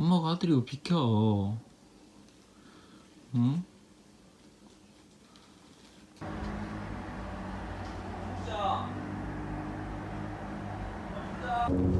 엄마가 아들이고 비켜. 응? 수년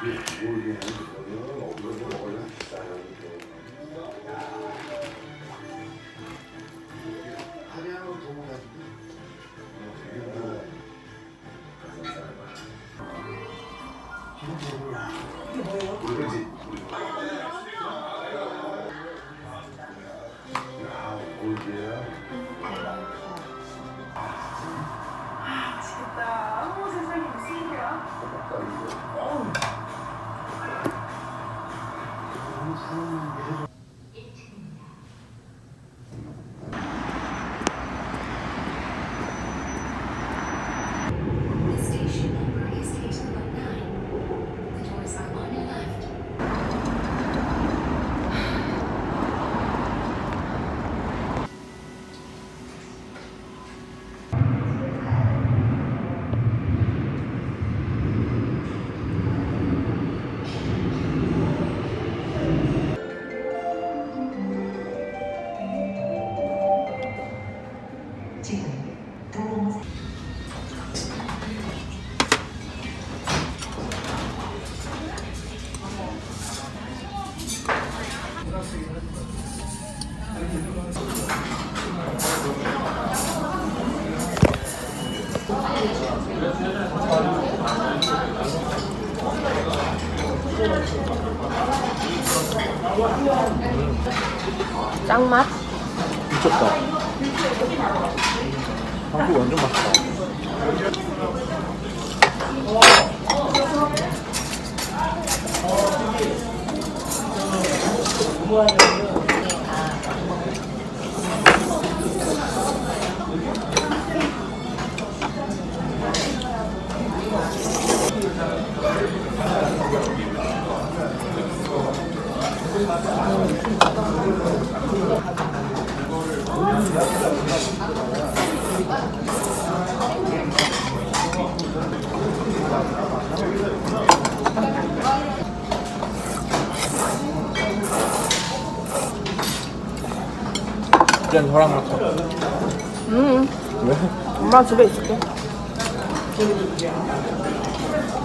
이게 뭐 이게 어디서 먹어야 비싸요. 하량 짱맛? 미쳤다. 한국 완전 맛있다. 그냥 저랑 같아. 응. 왜? 엄마 집에 있을게.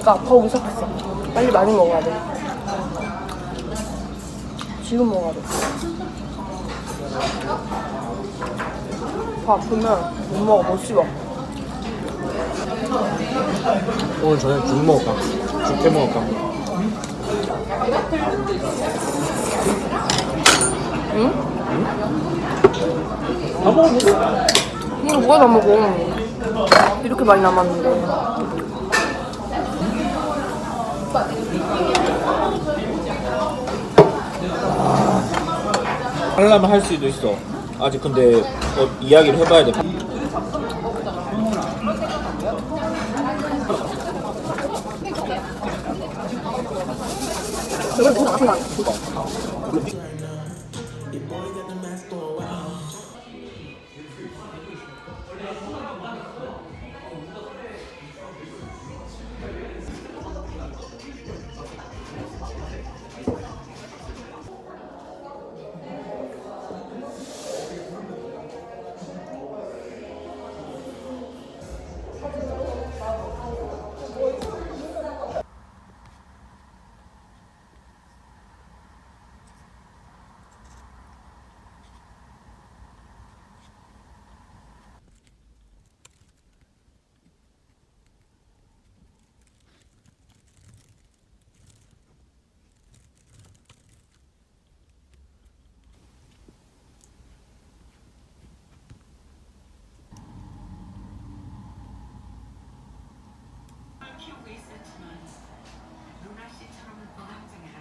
이가 아파오기 시작했어. 빨리 많이 먹어야 돼. 지금 먹어야 돼. 배 아프면 못 먹어, 못 씹어. 오늘 저녁 죽 먹을까? 죽게 먹을까? 응? 다 먹어. 이거 누가 다 먹어? 이렇게 많이 남았는데. 하려면 할 수도 있어. 아직 근데 어, 이야기를 해봐야 돼. 키우고 있었지만 루나 씨처럼 고강장애를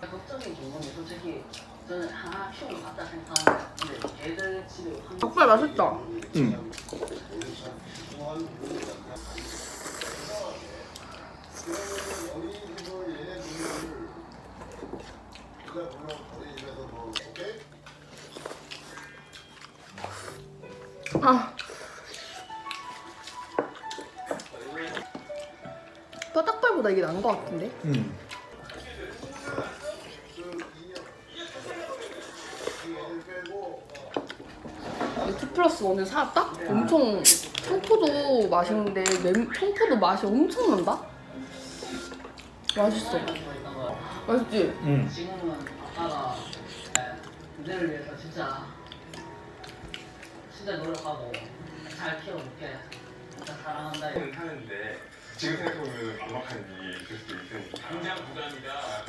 앓았던 걱정이 되는 게 솔직히 저는 하나 키우고 갔다 생각하는데 근데 애들 집에 한 닭발 맛있다. 응. 아. 뼈닭발보다 이게 나은 것 같은데? 응. 투 플러스 원을 사왔다? 엄청 청포도 맛인데 면, 청포도 맛이 엄청 난다? 맛있어. 맛있지? 응. 지 진짜 노력하고 잘 키워 볼게 진짜 사랑한다 하는데 지금 생각해보면 막막한 일이 있을 수도 있으니까 당장 부담이다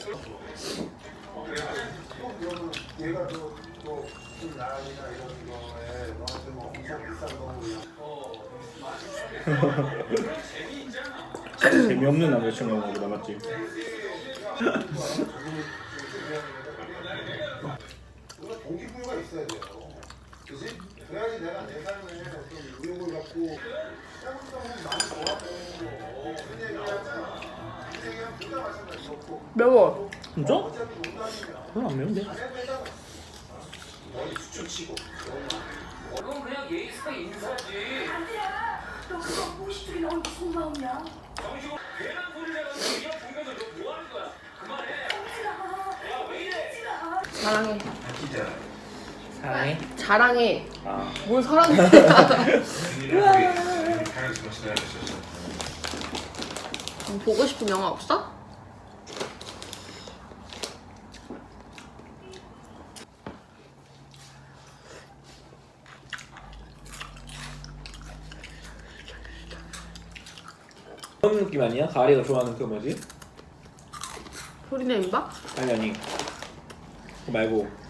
그러면 얘가 또또 나이나 이런 거에 너한테 뭐 엄청 비싼 거 그냥 재미없는 남자친구가 보다 맞지? 뭔가 동기부여가 있어야 돼요. 그지? 그래야지 내가 내 삶에 어떤 의욕을 갖고 생각보다 많이 좋아하고. 그런 얘기하면 인생이 둘다 마찬가지 없고. 매워. 진짜? 어차피 농담이면 별로 안 매운데? 머리 수축치고. 그건 그냥 예의상 인사지. 안돼야 너 그거 싶으니 넌 무슨 마음이야? 괜한 소리를 해가지고 이형 보면서 너 뭐 하는 거야? 그만해. 야 왜 이래? 사랑해. 사랑해. 자랑해. 아. 뭘 사랑해. 보고 싶은 영화 없어? 그런 느낌 아니야? 가리가 좋아하는 그 뭐지? 소리내 임박? 아니 아니. 그거 말고.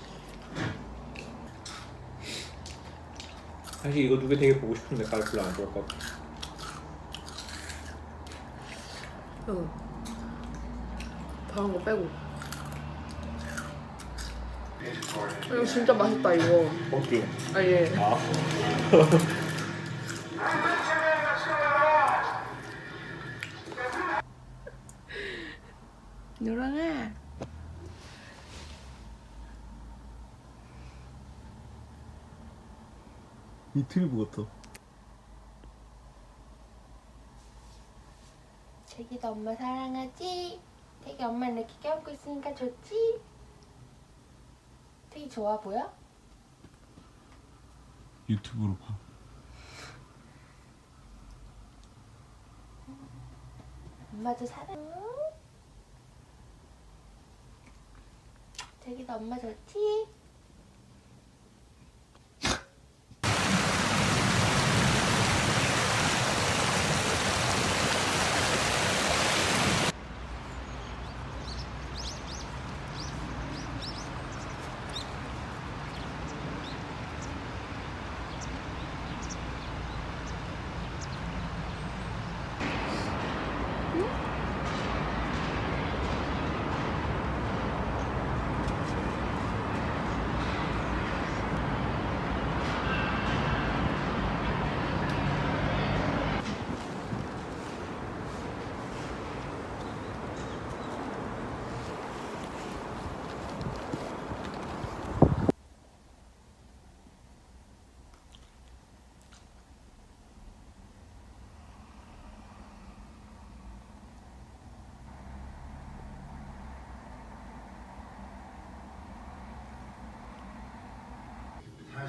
사실 이거 두 개 되게 보고 싶은데 가리 별로 안 좋아할 것 같아. 응. 다른 거 빼고. 이거 진짜 맛있다 이거. 어때? 아 예. 아. 같아. 자기도 엄마 사랑하지? 되게 엄마 이렇게 껴안고 있으니까 좋지? 되게 좋아 보여? 유튜브로 봐 엄마도 사랑. 자기도 엄마 좋지?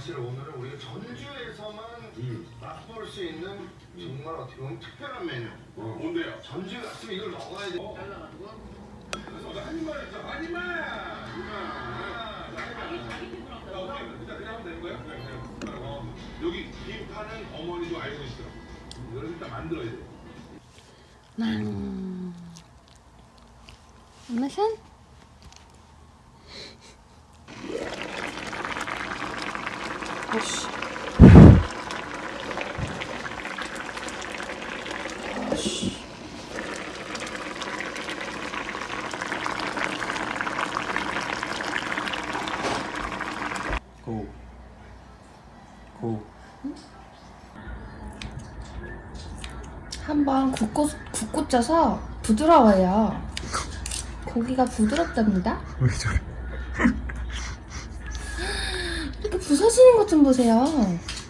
사실 오늘은 우리가 전주에서만 맛볼 수 있는 정말 어떻게 보면 특별한 메뉴. 뭔데요? 전주 갔으면 이걸 먹어야 돼. 그래서 한 입만 했죠. 한 입만. 그냥 하면 되는 거예요? 어, 여기 김 파는 어머니도 알고 있어요. 이걸 일단 만들어야 돼. 엄마 손? 아씨. 아씨. 고. 고. 한번 굽고 굽고 쪄서 부드러워요. 고기가 부드럽답니다. 왜 저래? 이렇게 부서지는 것 좀 보세요.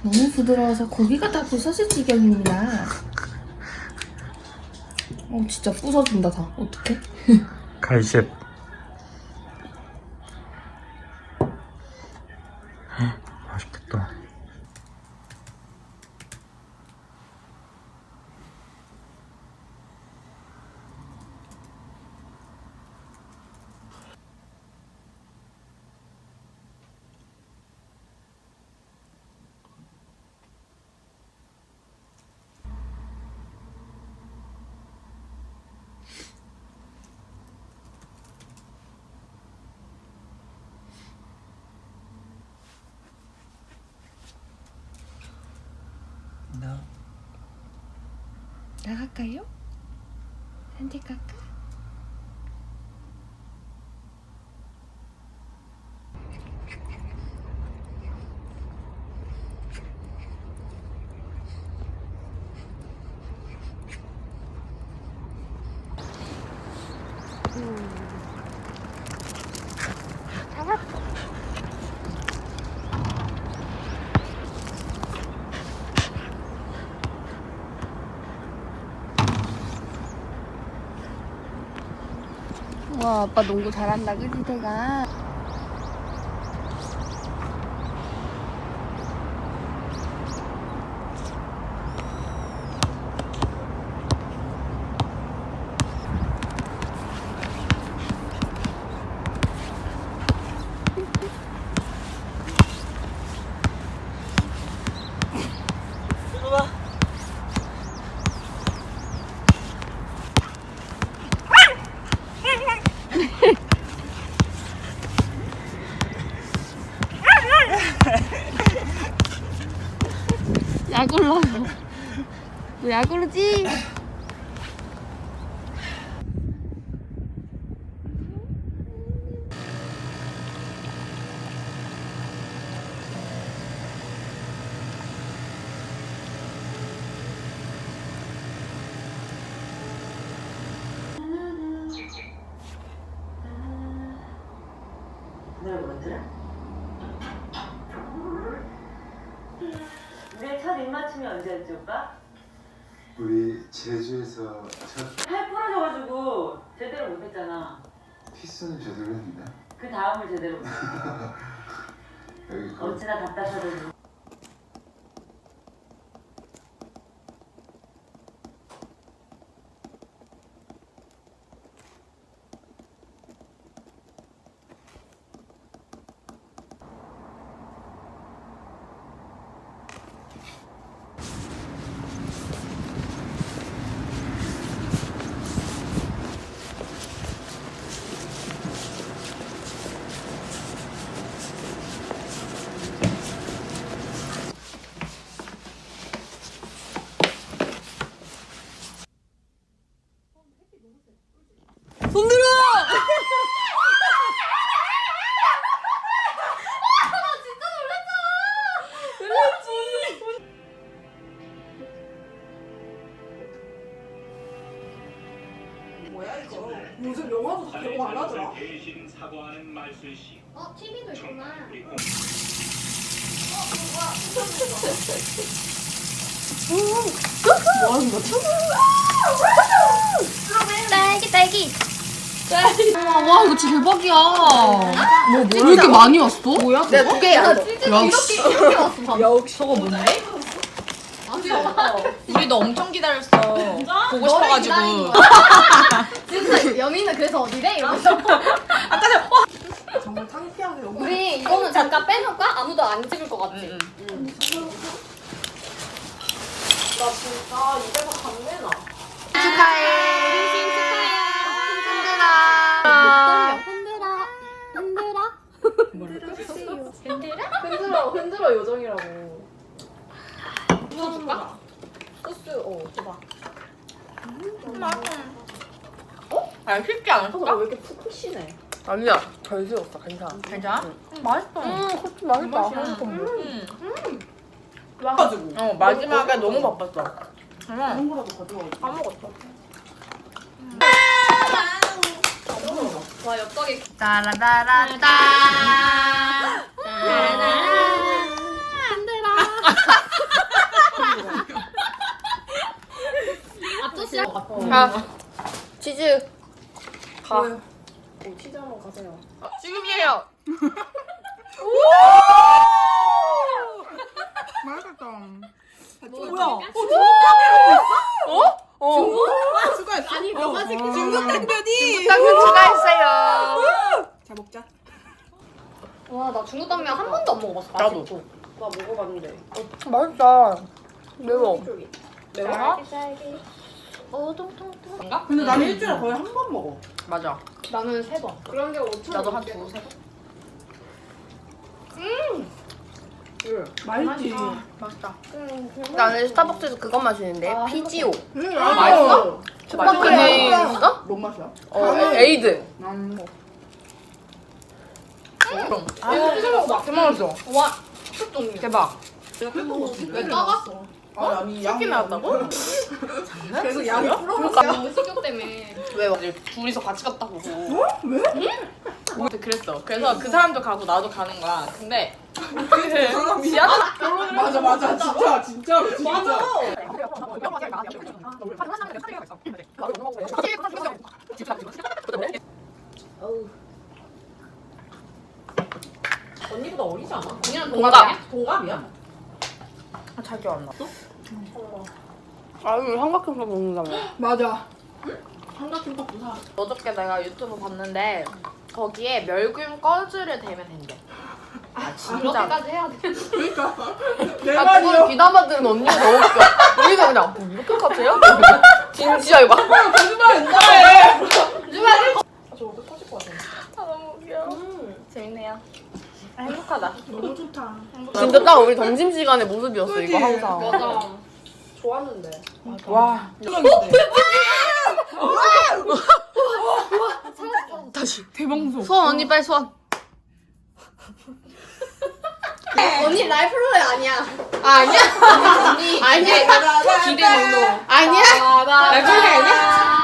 너무 부드러워서 고기가 다 부서질 지경입니다. 어 진짜 부서진다 다. 어떡해? 갈셰. 나. 나갈까요? 산책 갈까? 와 아빠 농구 잘한다. 그지 태가 야구로 너 야구르지? 노래 뭐였더라? 우리의 첫 입맞춤이 언제였지 오빠? 우리 제주에서 첫 팔 부러져가지고 제대로 못했잖아 키스는 제대로 했는데 그 다음을 제대로. 여기 그 어찌나 답답하던지 왜 이렇게 많이 왔어? 뭐야? 내가 두 개야. 역시. 저거 뭔데? 우리도 엄청 기다렸어. 보고 싶어가지고. 진짜 여민은 그래서 어디래? 이러면서. 정말 창피하게. 우리 이거는 잠깐 빼놓을까? 아무도 안 찍을 것 같지? 흔들어. 흔들어 요정이라고. 풀어줄까? 소스 어 줘봐. 아 쉽지 않았어? 왜 이렇게 푹푹 시네? 아니야 잘 지었어 괜찮아. 괜찮아? 음, 맛있어. 음 커피 맛있다. 음. 어 마지막에 너무 바빴어. 응. 와 엽떡이. 앞조시야. 아 치즈. 가. 치즈 한번 가세요. 지금이에요. 뭐야? 어? 어? 아니 너가 지금 중국 당면이. 당근 추가했어요. 자 먹자. 와 나 중국 당면 한 번도 안 먹어봤어. 나도. 아직도. 나 먹어봤는데. 맛있다. 매워. 매워? 오동통통. 근데 나는 일주일에 거의 한 번 먹어. 맞아. 나는 세 번. 그런 게 5천 나도 한 두세 번. 맛있지. 맛있다. 나는 스타벅스에서 그거 마시는데 피지오. 맛있어? 슈퍼크림 있어? 뭔 맛이야? 어 에이드. 아, 이거 대박이죠. 와, 종류. 대박. 왜 따갔어? 아, 아니 양이 나왔다고? 계속 양이 불어. 너무 식욕 때문에. 왜 이제 둘이서 같이 갔다고? 왜? 응? 그랬어. 그래서 그 사람도 가고 나도 가는 거야. 근데 그 지하철 맞아 맞아 진짜 진짜로 진짜. 언 니보다 어리지 않아? 언니랑 동갑. 동갑이야? 잘 기억 안 나. 아 이거 삼각형도 먹는다며. 맞아. 삼각김밥도 사. 어저께 내가 유튜브 봤는데 거기에 멸균 꺼즈를 대면 된대. 아 진짜. 그렇게까지 해야 돼. 그러니까 내아 말이요. 그걸 귀담아 들은 언니가 너무 웃겨. 우리가 그냥 뭐 이렇게까지 해요? 진지야 이거. 거짓말 옛날에. 저거 터질 것 같아. 아 너무 웃겨. 재밌네요. 아, 행복하다. 너무 좋다. 진짜 딱 우리 점심 시간의 모습이었어 이거 항상. 맞아. 좋았는데. 와. 다시. 대방송. 소원 언니 빨리 소원. 언니 라이프로에 아니야. 아, 아니야? 언니. 아니야. 기대 노노. 아니야? 라이프로에 아니야?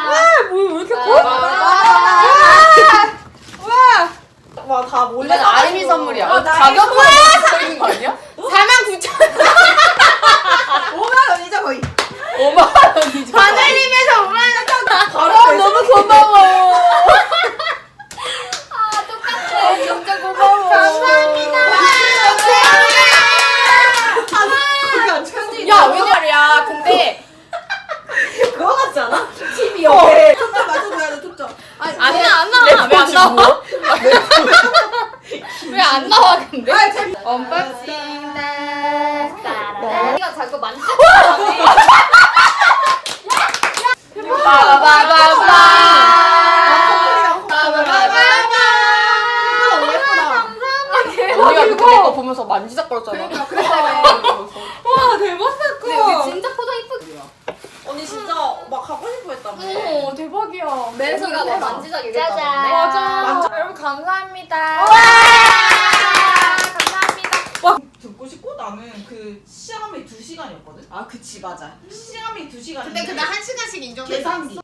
와, 뭐왜 이렇게 커? 와다 몰래. 이건 아이미 선물이야. 어, 나 가격만 써 있는 거 아니야? 4만 9천 5만 원이죠 거의. 5만 원이죠. 하늘님에서 5만 원. 바로 아, 너무 고마워. 아 똑같아. 진짜 고마워. 감사합니다. 야, 웬일이야. 근데 그거 같지 않아? TV 옆에 초점 맞춰줘야 돼 초점. 안 나, 안 나와. 왜 안 나와? 왜 안 나와, 근데? 아 재밌. 언박싱 언니가 자꾸 만지고 너무 예쁘다. 언니가 그때 내거 보면서 만지작거렸잖아. 와 대박 근데 우리 진짜 포장 이쁘게. 언니 진짜 막 가고 싶어 했다며. 어, 대박이야. 매수가 내 만지작 짜잔. 얘기했다던데. 맞아. 여러분 감사합니다. 듣고 싶고 나는 그 시험이 2시간이었거든? 아 그치 맞아 시험이 2시간인데 근데 그날 한 시간씩 인정해. 계산기